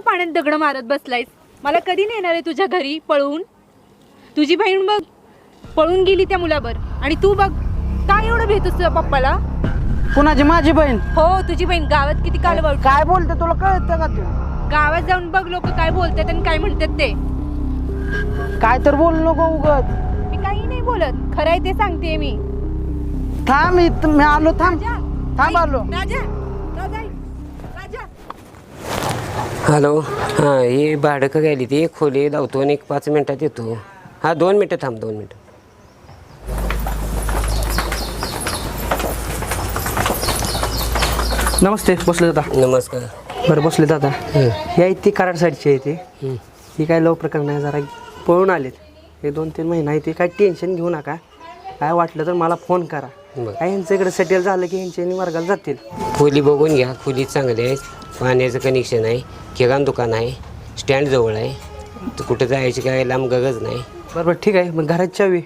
काय पाण्यात दगड मारत बसलायस. मला कधी नेणार आहे तुझ्या घरी पळवून तुझी बहीण बघ पळून गेली त्या मुलावर. आणि तू बघ काय एवढं भेटतोस तुझ्या पप्पाला? कुणाची? माझी बहीण. हो तुझी बहीण. गावात किती काल काय बोलते तुला कळतं का तू? गावात जाऊन बघ लोक काय बोलतात आणि काय म्हणतात ते. काय तर बोल नको उगत. मी काही नाही बोलत. खरं आहे ते सांगते मी. थांब इथं मी आलो थांब. राजा, थांब आलो. राजा. हॅलो. हां हे भाडं का गेली ती? खोली लावतो आणि एक पाच मिनटात येतो. हां दोन मिनटं थांब दोन मिनटं. नमस्ते बसले दादा नमस्कार. बरं बसले दादा आहेत ती कराड साईडची आहे ते. हं. काय लव प्रकरण आहे जरा पळून आलेत. हे दोन तीन महिना आहे ते काय टेन्शन घेऊ नका. काय वाटलं तर मला फोन करा. बरं. काय यांचं इकडे सेटल झालं की यांच्या यांनी वर्गाला जातील? खोली बघून घ्या खोली चांगली आहे. पाण्याचं कनेक्शन आहे. किराणा दुकान आहे. स्टँड जवळ आहे. तर कुठं जायची काय लांब गरज नाही. बरं बरं ठीक आहे. मग घरात चावी?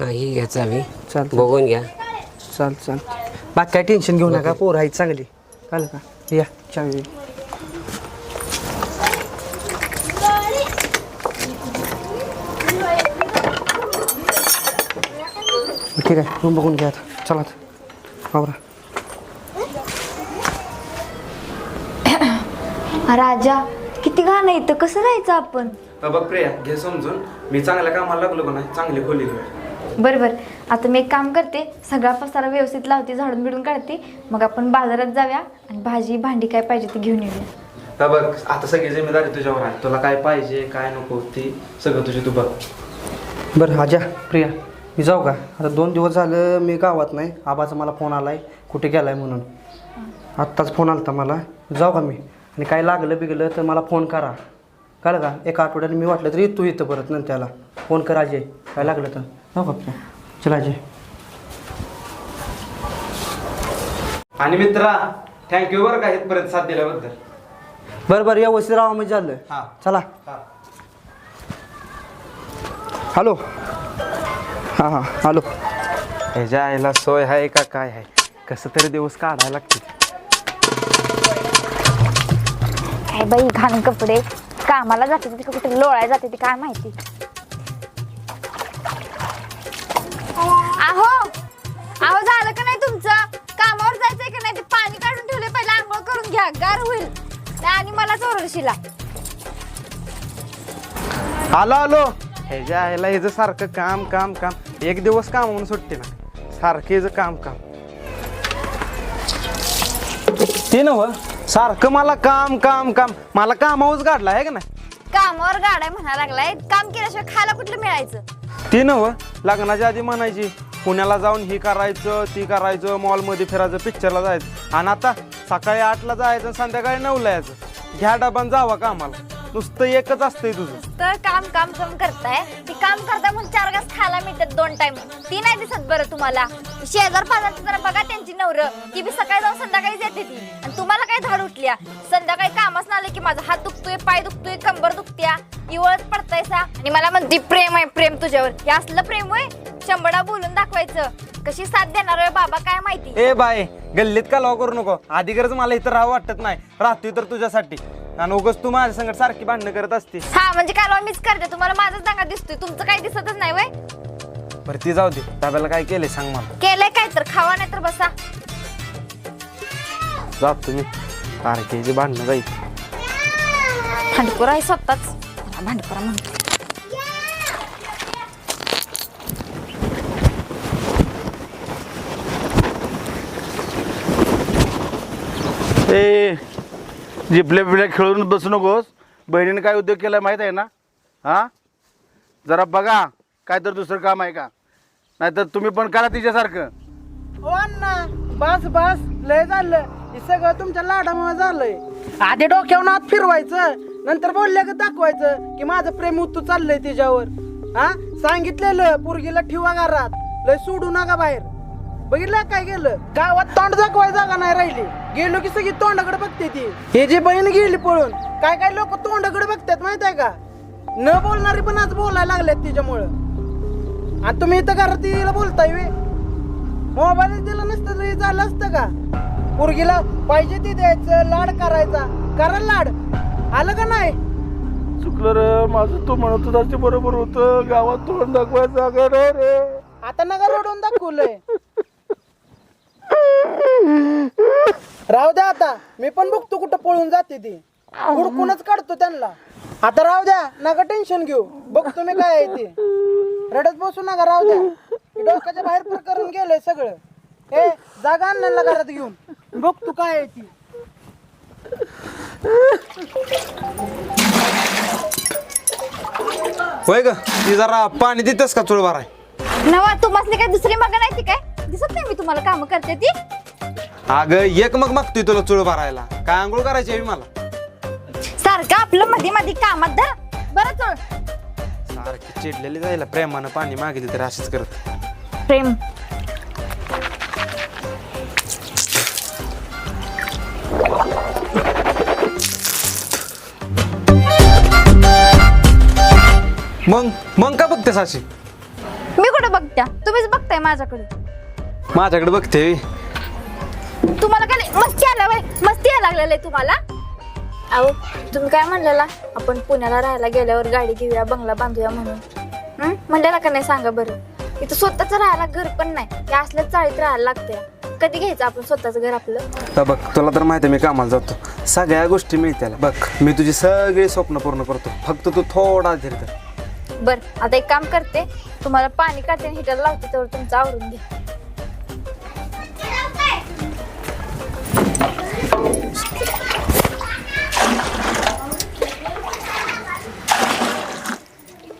हां ही घ्या चावी. चालतं बघून घ्या. चाल चाल. बाकी काय टेन्शन घेऊ नका. पोर आहेत चांगली. कळलं का? या चावी ठीक आहे. रूम बघून घ्या आता. चला. आवरा राजा किती घाण आहे इथं? कसं राहायचं आपण? बघ प्रिया घे समजून. मी चांगल्या कामाला लागलो का नाही चांगली खोली घेऊ बरं बरं आता मी एक काम करते सगळा पसारा व्यवस्थित लावते झाडून बिडून काढते. मग आपण बाजारात जाऊया आणि भाजी भांडी काय पाहिजे ती घेऊन येऊया. हा बघ आता सगळी जिम्मेदारी तुझ्यावर आहे. तुला काय पाहिजे काय नको ती सगळं तुझी तू बघ. बरं आजा प्रिया. मी जाऊ का? आता दोन दिवस झालं मी गावात नाही. आबाचा मला फोन आलाय. कुठे गेलाय म्हणून. आत्ताच फोन आलता मला. जाऊ का मी? आणि काय लागलं बिगलं तर मला फोन करा. कळलं का? एका आठवड्याने मी वाटलं तरी तू येतं परत नंतर त्याला. फोन कर अजय काय लागलं तर? जाऊ का? चल अजय आणि मित्रा थँक्यू बरं का इथपर्यंत साथ दिल्याबद्दल. बरं बरं. व्यवस्थित राहा मी झालं हां. चला. हां. हॅलो. हां हां हॅलो ह्याच्या आईला सोय आहे का काय आहे? कसं तरी दिवस काढायला लागते काय बाई घाण कपडे. कामाला जाते ती कुठे? लोळायला जाते ती काय माहिती? आहो! आहो झालं का नाही तुमचं? कामावर जायचंय का नाही? ते पाणी काढून ठेवले पहिला आंघोळ करून घ्या. गार होईल. नाही आणि मला चोरशीला आलो आलो. ह्याच्या आईला हिचं सारखं काम काम काम. एक दिवस काम म्हणून सुट्टी ना. सारखं हिचं काम. काम ते नव सारखं मला काम काम काम. मला कामावच काढला आहे का नाही? कामावर गाड्या म्हणायला लागलाय. काम केल्याशिवाय खायला कुठलं मिळायचं? ती नव लग्नाच्या आधी म्हणायची पुण्याला जाऊन ही करायचं ती करायचं मॉलमध्ये फिरायचं पिक्चरला जायचं. आणि आता सकाळी आठला जायचं आणि संध्याकाळी नऊला यायचं. घ्या डबान जावा कामाला. नुसतं एकच असतंय तुझं. तर काम काम काम करताय. ती काम करताय म्हणून चार घास खायला मिळतात दोन टाइम ती नाही दिसत बरं तुम्हाला. शेजार पाजारची जरा बघा त्यांची नवर. ती बी सकाळी जाऊन संध्याकाळीच येते ती. आणि तुम्हाला काय धाड उठल्या? संध्याकाळी कामच आलं की माझा हात दुखतोय पाय दुखतोय कंबर दुखत्या. इवळत पडतायसा. आणि मला म्हणते प्रेम आहे प्रेम तुझ्यावर. हे असलं प्रेम होय? शंभरा बोलून दाखवायचं. कशी साथ देणार आहे बाबा काय माहिती? ए बाय गल्लीत का लाव करू नको? आधी गरज मला इथं राहावं वाटत नाही. राहतोय तर तुझ्यासाठी. आणि उगच तू माझ्या संगत सारखी भांडणं करत असते हा म्हणजे काय मीच करते. तुम्हाला माझाच दांगा दिसतोय. तुमचं काही दिसतच नाही वय. बरं ती जाऊ दे. डाब्याला काय केलंय सांग मला. केलंय काय तर? खावा नाही तर बसा. जात तुम्ही. सारखीची भांडणं जाईल. भांडपुरा आहे स्वतःच. मला भांडपुरा म्हणतो ए जिपल्या बिपल्या खेळून बसू नकोस. बहिणीने काय उद्योग केला माहीत आहे ना? हां? जरा बघा काय तर दुसरं काम आहे का? नाहीतर तुम्ही पण करा तिच्यासारखं. हो अण्णा बस बस लय झालं. हे सगळं तुमच्या लाडामुळे झालंय. आधी डोक्यावर आत फिरवायचं नंतर बोलल्या का दाखवायचं की माझं प्रेम उतू चाललंय तिच्यावर. हा? सांगितलेलं पोरगीला ठेवा घरात लय सोडू नका बाहेर. बघितलं काय गेलं? गावात तोंड दाखवाय जागा नाही राहिली. गेलो की सगळी तोंडाकडे बघते ती. हे जी बहीण गेली पळून काय काय लोक तोंडाकडे बघतात माहीत आहे का? न बोलणारी पण आज बोलायला लागल्यात तिच्यामुळं. आणि तुम्ही इथं घरात तिला बोलताय वे मोबाईल दिला नसतं तरी झालं असतं का? पोरगीला पाहिजे ती द्यायचं लाड करायचा. करा लाड. आलं का नाही? चुकलं रे माझं तू म्हणत होता ते बरोबर होतं. गावात तोंड दाखवायचं अगं रे. आता नका रडून दाखवलंय. राहू द्या आता. मी पण बघतो कुठं पळून जाते ती. हुडकूनच काढतो त्यांना. आता राहू द्या. नका टेन्शन घेऊ. बघतो मी काय आहे ते. रडत बसू नका राहू द्या. डोक्याच्या बाहेर प्रकरण गेलंय सगळं. हे जागा आणण्याला घरात घेऊन. बघतो काय आहे ती. होय ग ती जरा पाणी देतेस का चुळ भराय नवा तुम्हाला काय? दुसरी मग नाही ती काय? दिसत नाही मी तुम्हाला काम करते ती. अगं एक मग मागतोय तुला चुळ भरायला. काय आंघोळ करायची आहे मला? सारखं आपलं मध्ये मध्ये कामात धर. बरं चल. सारखी चिडलेली जायला प्रेमानं पाणी मागितलं तर अशीच करत. प्रेम. मग मग का बघतेस अशी? मी कुठं बघत्या? तुम्हीच बघताय माझ्याकडे. माझ्याकडे बघते. तुम्हाला काय मस्ती आला बाई. मस्ती यायला लागलेलं आहे तुम्हाला. अहो तुम्ही काय म्हणलेला? आपण पुण्याला राहायला गेल्यावर गाडी घेऊया बंगला बांधूया म्हणून. हं? म्हणलेला का नाही? सांगा बरं. इथं स्वतःच राहायला घर पण नाही. या असल्याच चाळीत राहायला लागते कधी घ्यायचं आपण स्वतःच घर आपलं? तर बघ तुला तर माहिती आहे मी कामाला जातो. सगळ्या गोष्टी मिळत्याला बघ मी तुझी सगळी स्वप्न पूर्ण करतो. फक्त तू थोडा धीर धर. बर आता एक काम करते. तुम्हाला पाणी काढते हिटर लावते तेवढं तुमचं आवरून घ्या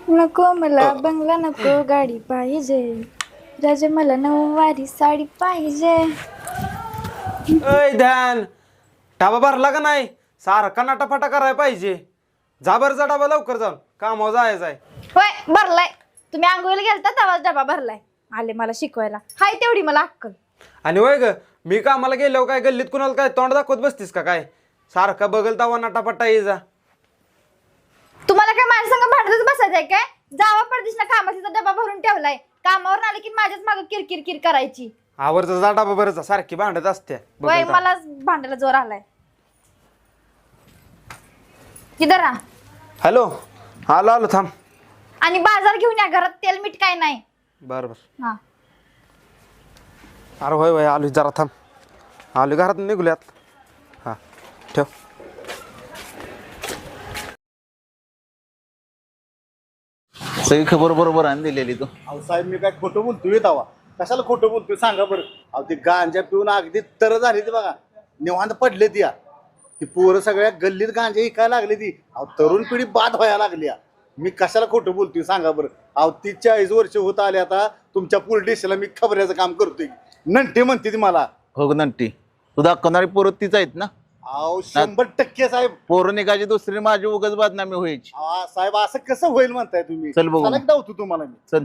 नको मला बंगला नको गाडी पाहिजे. राजा मला नऊवारी साडी पाहिजे. अय ध्यान. डाबा भरला का नाही? सारखा नाटाफाटा करायला पाहिजे. जा बरं जा डाबा लवकर जाऊन. कामावर जायचं आहे होय भरलाय. तुम्ही आंघोळीला गेलता तेव्हाच डबा भरलाय. आले मला शिकवायला. हाय तेवढी मला अक्कल. आणि होय ग मी कामाला गेल्यावर काय गल्लीत कुणाला काय तोंड दाखवत बसतीस का काय? सारखा बघल तवा नाटाफाटा ये जा. तुम्हाला काय माझ्या संग भांडतच बसायचंय काय? जावा परदेशला कामाचा डबा भरून ठेवलाय. कामावर आले की माझ्याच मागे किरकिर किर करायची. आवरचा जा डाबा बरं जा सारखी भांडत असते. वय मला भांडायला जोर आलाय. किधर राहा हॅलो आलो आलो थांब. आणि बाजार घेऊन या घरात तेल मीठ काय नाही. बरं बरं. हा. अरे होय होय आलो जरा थांब. आलो घरात निघूल्यात हां ठेव. सगळी खबर बरोबर आणि दिलेली तू. अहो साहेब मी काय खोटं बोलतोय तवा कशाला खोटं बोलतोय? सांगा बरं. अहो ते गांजा पिऊन अगदी तर झाली ती बघा. निवांत पडले ती या. ती पोरं सगळ्या गल्लीत गांजा इकायला लागली ती. अहो तरुण पिढी बाद व्हायला लागली या. मी कशाला खोटं बोलतोय? सांगा बरं. अहो ती चाळीस वर्ष होत आले आता. तुमच्या पोलीस स्टेशनला मी खबऱ्याचं काम करतोय. नंटे म्हणते ती मला. हो नंटी? तू दाखवणारी पोरं तीच आहेत ना? अहो शंभर टक्के साहेब. पोरं निघायची दुसरी माझी उगाच बदनामी व्हायची. अहो, साहेब असं कसं होईल म्हणताय तुम्ही? चल बघू. चला की धावतो तुम्हाला मी. चल.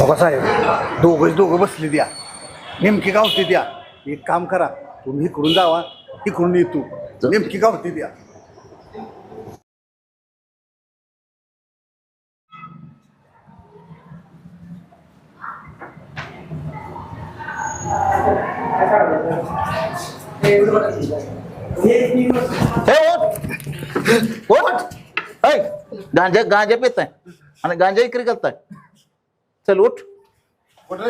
बघा साहेब दोघं दोघं बसले द्या. नेमकी गावते द्या. एक काम करा तुम्ही इकडून जावा इकडून येतो नेमकी गावते द्या. हे ओट ओट ऐ गांजा गांजा पेताय. आणि गांजा इकरी करताय. चल उठ. कुठं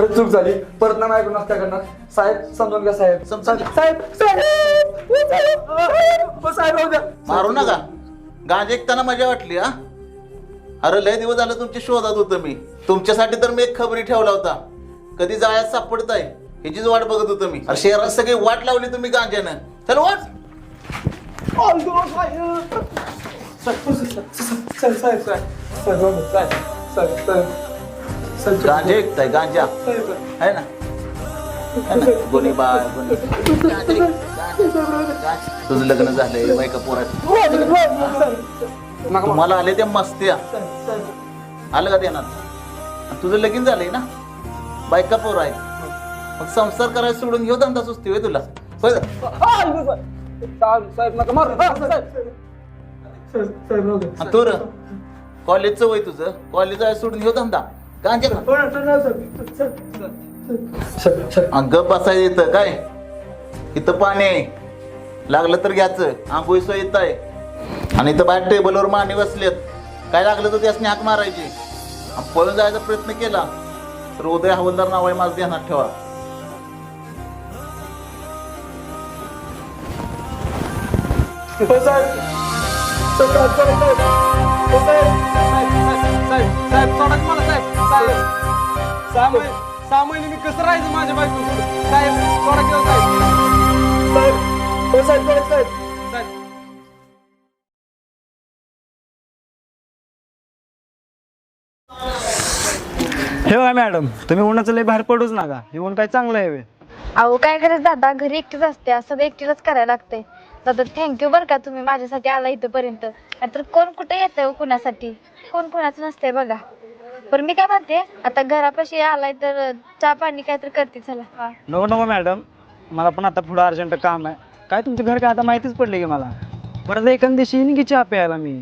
खरंच चूक झाली. परत ना माझ्याकडून नसत्या करणार. साहेब समजून घ्या साहेब. घे. साहेब साहेब साहेब. राहू द्या मारू नका. गांजा ऐकताना मजा वाटली हा? अरे लय दिवस झालं तुमच्या शोधात होतं मी. तुमच्यासाठी तर मी एक खबरी ठेवला होता. कधी जाळ्यात सापडताय ह्याचीच वाट बघत होतो मी. अरे शहरात सगळी वाट लावली तुम्ही गांजानं चल वाट. साहेब. साहेब साहेब साहेब. साहेब साहेब साहेब. साहेब साहेब. गांजा ऐकताय गांजा. आहे ना? गोणी बाळ तुझं लग्न झालंय बायका पोरात. तुम्हाला आले त्या मस्त्या. आलं का देणार? तुझं लगीन झालंय ना? बायका पोर आहेत? मग संसार करायला सोडून घेऊ धंदा सुचते होय तुला? होय? तू र. कॉलेजचं वय तुझं. कॉलेज आहे सोडून घेऊ धंदा. गांजा आणि गप बसायचं इथं काय इथं पाणी आहे लागलं तर घ्यायचं आंघोळी सोय इथं आहे आणि इथं बाहेर टेबलवर मांडी बसलेत काय लागलं तर त्यासनी हाक मारायची आणि पळून जायचा प्रयत्न केला तर उदय हवलदार नाव आहे माझं ध्यानात ठेवा साहेब सोडा की मला साहेब साहेब सहा महिने सहा महिने मी कसं राहायचं माझ्या बायको साहेब सोडा की हो साहेब साहेब हो साहेब साहेब. हे बघा मॅडम तुम्ही उन्हाचं लय बाहेर पडूच नका. हे ऊन काय चांगलं आहे बे. अहो काय करायचं दादा घरी एकटीच असते. असं एकटीलाच करायला लागते दादा थँक्यू बरं का तुम्ही माझ्यासाठी आला इथपर्यंत. नाहीतर कोण कुठे येतंय हो कुणासाठी? कोण कुणाचं नसतंय बघा. बरं मी काय म्हणते आता घरापाशी आलाय तर चहा पाणी काय तर करते चला. नको नको मॅडम मला पण आता पुढं अर्जंट काम आहे. काय तुमचं घर काय? आता माहितीच पडले की मला. परत एखाद दिवशी येईन की चहा प्यायला मी?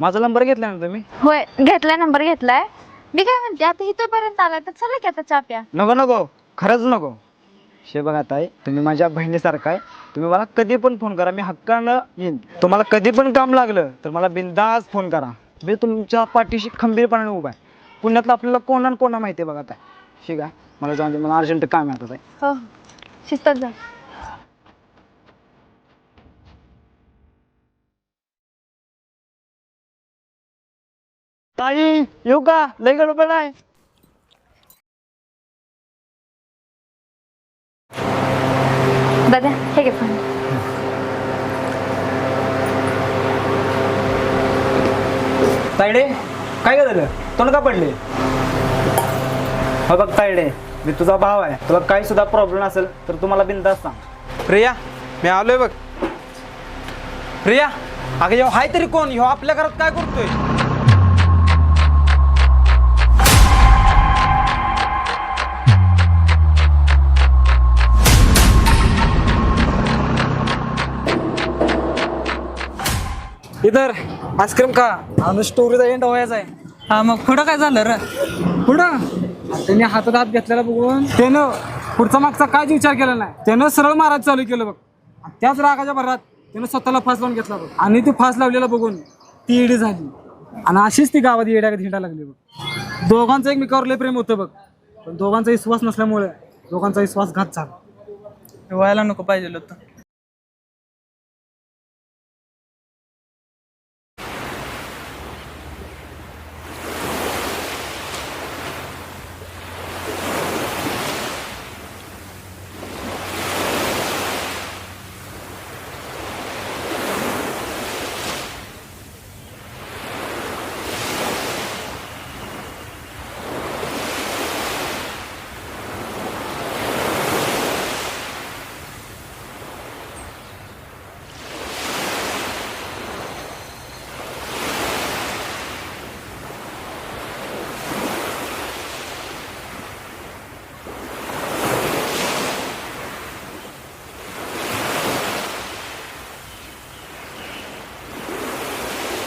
माझा नंबर घेतला ना तुम्ही? होय घेतलाय नंबर घेतलाय. मी काय म्हणते आता इथपर्यंत आलाय तर चला की आता चहा प्या. नको नको. खरंच नको. शे बघा ताई तुम्ही माझ्या बहिणीसारखा आहे. तुम्ही मला कधी पण फोन करा. मी हक्कानं येईन. तुम्हाला कधी पण काम लागलं तर मला बिंदास फोन करा. मी तुमच्या पाठीशी खंबीरपणाने उभा आहे. पुण्यातलं आपल्याला कोणा न कोणा माहिती आहे बघा ताई ठीक आहे मला जाऊन दे मला अर्जंट काम आहे आता ताई. हो शिस्तात जा. ताई येऊ का? लय गडबड आहे. दादा हे घे फोन. काय झालं? तोंड का पडले? हो बघ तायडे मी तुझा भाव आहे. तुला काही सुद्धा प्रॉब्लेम असेल तर तू मला बिंदास सांग. प्रिया मी आलोय बघ. प्रिया अगं ह्यो हाय तरी कोण? ह्यो आपल्या घरात काय करतोय? इधर आईस्क्रीम का स्टोरीचा एंड व्हायचा आहे. हा मग पुढं काय झालं रे? पुढं? त्यांनी हातात हात घेतलेला बघून त्यानं पुढचा मागचा काहीच विचार केला नाही. त्यानं सरळ मारायला चालू केलं बघ. आणि त्याच रागाच्या भरात त्यानं स्वतःला फास लावून घेतला बघ. आणि ती फास लावलेला बघून ती येडी झाली. आणि अशीच ती गावात येड्या हिंडा लागली बघ. दोघांचं एकमेकावर लय प्रेम होतं बघ. पण दोघांचा विश्वास नसल्यामुळे दोघांचा विश्वासघात झाला. व्हायला नको पाहिजे होतं.